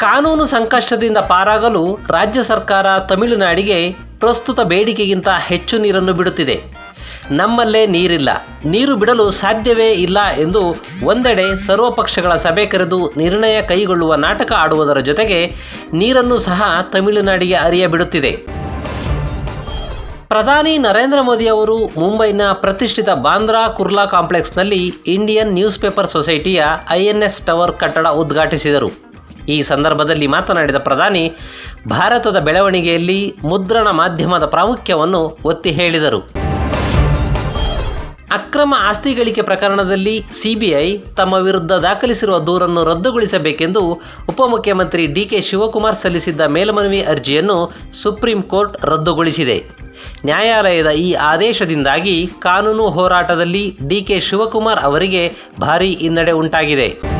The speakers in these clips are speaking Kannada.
ಕಾನೂನು ಸಂಕಷ್ಟದಿಂದ ಪಾರಾಗಲು ರಾಜ್ಯ ಸರ್ಕಾರ ತಮಿಳುನಾಡಿಗೆ ಪ್ರಸ್ತುತ ಬೇಡಿಕೆಗಿಂತ ಹೆಚ್ಚು ನೀರನ್ನು ಬಿಡುತ್ತಿದೆ. ನಮ್ಮಲ್ಲೇ ನೀರಿಲ್ಲ. ನೀರು ಬಿಡಲು ಸಾಧ್ಯವೇ ಇಲ್ಲ ಎಂದು ಒಂದೆಡೆ ಸರ್ವಪಕ್ಷಗಳ ಸಭೆ ಕರೆದು ನಿರ್ಣಯ ಕೈಗೊಳ್ಳುವ ನಾಟಕ ಆಡುವುದರ ಜೊತೆಗೆ ನೀರನ್ನು ಸಹ ತಮಿಳುನಾಡಿಗೆ ಅರಿಯ ಬಿಡುತ್ತಿದೆ. ಪ್ರಧಾನಿ ನರೇಂದ್ರ ಮೋದಿ ಅವರು ಮುಂಬೈನ ಪ್ರತಿಷ್ಠಿತ ಬಾಂದ್ರಾ ಕುರ್ಲಾ ಕಾಂಪ್ಲೆಕ್ಸ್ನಲ್ಲಿ ಇಂಡಿಯನ್ ನ್ಯೂಸ್ ಪೇಪರ್ ಸೊಸೈಟಿಯ ಐಎನ್ಎಸ್ ಟವರ್ ಕಟ್ಟಡ ಉದ್ಘಾಟಿಸಿದರು. ಈ ಸಂದರ್ಭದಲ್ಲಿ ಮಾತನಾಡಿದ ಪ್ರಧಾನಿ, ಭಾರತದ ಬೆಳವಣಿಗೆಯಲ್ಲಿ ಮುದ್ರಣ ಮಾಧ್ಯಮದ ಪ್ರಾಮುಖ್ಯವನ್ನು ಒತ್ತಿ ಹೇಳಿದರು. ಅಕ್ರಮ ಆಸ್ತಿ ಗಳಿಕೆ ಪ್ರಕರಣದಲ್ಲಿ ಸಿಬಿಐ ತಮ್ಮ ವಿರುದ್ಧ ದಾಖಲಿಸಿರುವ ದೂರನ್ನು ರದ್ದುಗೊಳಿಸಬೇಕೆಂದು ಉಪಮುಖ್ಯಮಂತ್ರಿ ಡಿಕೆ ಶಿವಕುಮಾರ್ ಸಲ್ಲಿಸಿದ್ದ ಮೇಲ್ಮನವಿ ಅರ್ಜಿಯನ್ನು ಸುಪ್ರೀಂ ಕೋರ್ಟ್ ರದ್ದುಗೊಳಿಸಿದೆ. ನ್ಯಾಯಾಲಯದ ಈ ಆದೇಶದಿಂದಾಗಿ ಕಾನೂನು ಹೋರಾಟದಲ್ಲಿ ಡಿಕೆ ಶಿವಕುಮಾರ್ ಅವರಿಗೆ ಭಾರೀ ಹಿನ್ನಡೆ ಉಂಟಾಗಿದೆ.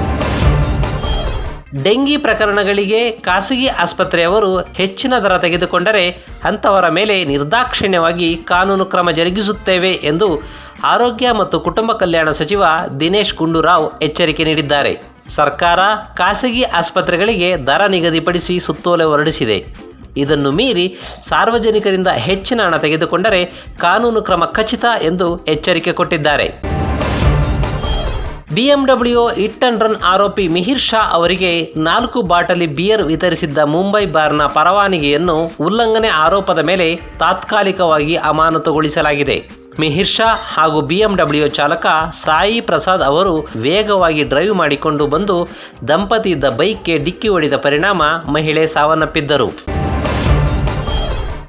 ಡೆಂಗಿ ಪ್ರಕರಣಗಳಿಗೆ ಖಾಸಗಿ ಆಸ್ಪತ್ರೆಯವರು ಹೆಚ್ಚಿನ ದರ ತೆಗೆದುಕೊಂಡರೆ ಅಂಥವರ ಮೇಲೆ ನಿರ್ದಾಕ್ಷಿಣ್ಯವಾಗಿ ಕಾನೂನು ಕ್ರಮ ಜರುಗಿಸುತ್ತೇವೆ ಎಂದು ಆರೋಗ್ಯ ಮತ್ತು ಕುಟುಂಬ ಕಲ್ಯಾಣ ಸಚಿವ ದಿನೇಶ್ ಗುಂಡೂರಾವ್ ಎಚ್ಚರಿಕೆ ನೀಡಿದ್ದಾರೆ. ಸರ್ಕಾರ ಖಾಸಗಿ ಆಸ್ಪತ್ರೆಗಳಿಗೆ ದರ ನಿಗದಿಪಡಿಸಿ ಸುತ್ತೋಲೆ ಹೊರಡಿಸಿದೆ. ಇದನ್ನು ಮೀರಿ ಸಾರ್ವಜನಿಕರಿಂದ ಹೆಚ್ಚಿನ ಹಣ ತೆಗೆದುಕೊಂಡರೆ ಕಾನೂನು ಕ್ರಮ ಖಚಿತ ಎಂದು ಎಚ್ಚರಿಕೆ ಕೊಟ್ಟಿದ್ದಾರೆ. ಬಿಎಂಡಬ್ಲ್ಯೂ ಹಿಟ್ ಅಂಡ್ ರನ್ ಆರೋಪಿ ಮಿಹಿರ್ ಶಾ ಅವರಿಗೆ ನಾಲ್ಕು ಬಾಟಲಿ ಬಿಯರ್ ವಿತರಿಸಿದ್ದ ಮುಂಬೈ ಬಾರ್ನ ಪರವಾನಗಿಯನ್ನು ಉಲ್ಲಂಘನೆ ಆರೋಪದ ಮೇಲೆ ತಾತ್ಕಾಲಿಕವಾಗಿ ಅಮಾನತುಗೊಳಿಸಲಾಗಿದೆ. ಮಿಹಿರ್ ಶಾ ಹಾಗೂ ಬಿಎಂಡಬ್ಲ್ಯೂ ಚಾಲಕ ಸಾಯಿ ಪ್ರಸಾದ್ ಅವರು ವೇಗವಾಗಿ ಡ್ರೈವ್ ಮಾಡಿಕೊಂಡು ಬಂದು ದಂಪತಿ ಇದ್ದ ಬೈಕ್ಗೆ ಡಿಕ್ಕಿ ಹೊಡೆದ ಪರಿಣಾಮ ಮಹಿಳೆ ಸಾವನ್ನಪ್ಪಿದ್ದರು.